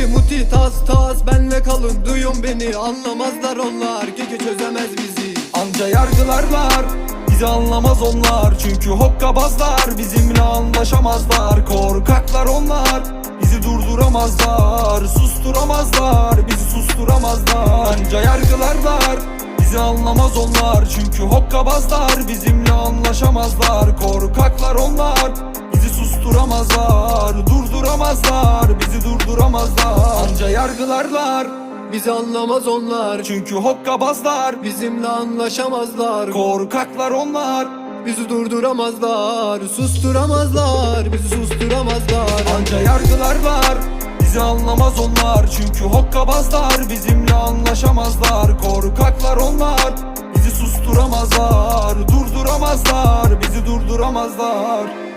Muti muti tas tas benle kalın. Duyun beni Anlamazlar onlar. Gece çözemez bizi. Anca yargılarlar Bizi anlamaz onlar. Çünkü hokkabazlar Bizimle anlaşamazlar. Korkaklar onlar Bizi durduramazlar. Susturamazlar Bizi susturamazlar. Anca yargılarlar Bizi anlamaz onlar. Çünkü hokkabazlar Bizimle anlaşamazlar. Korkaklar onlar Bizi susturamazlar. Durduramazlar yargılarlar Bizi anlamaz onlar. Çünkü hokkabazlar. Bizimle anlaşamazlar. Korkaklar onlar. Bizi durduramazlar. Susturamazlar. Bizi susturamazlar. Anca yargılarlar Bizi anlamaz onlar. Çünkü hokkabazlar. Bizimle anlaşamazlar. Korkaklar onlar. Bizi susturamazlar. Durduramazlar. Bizi durduramazlar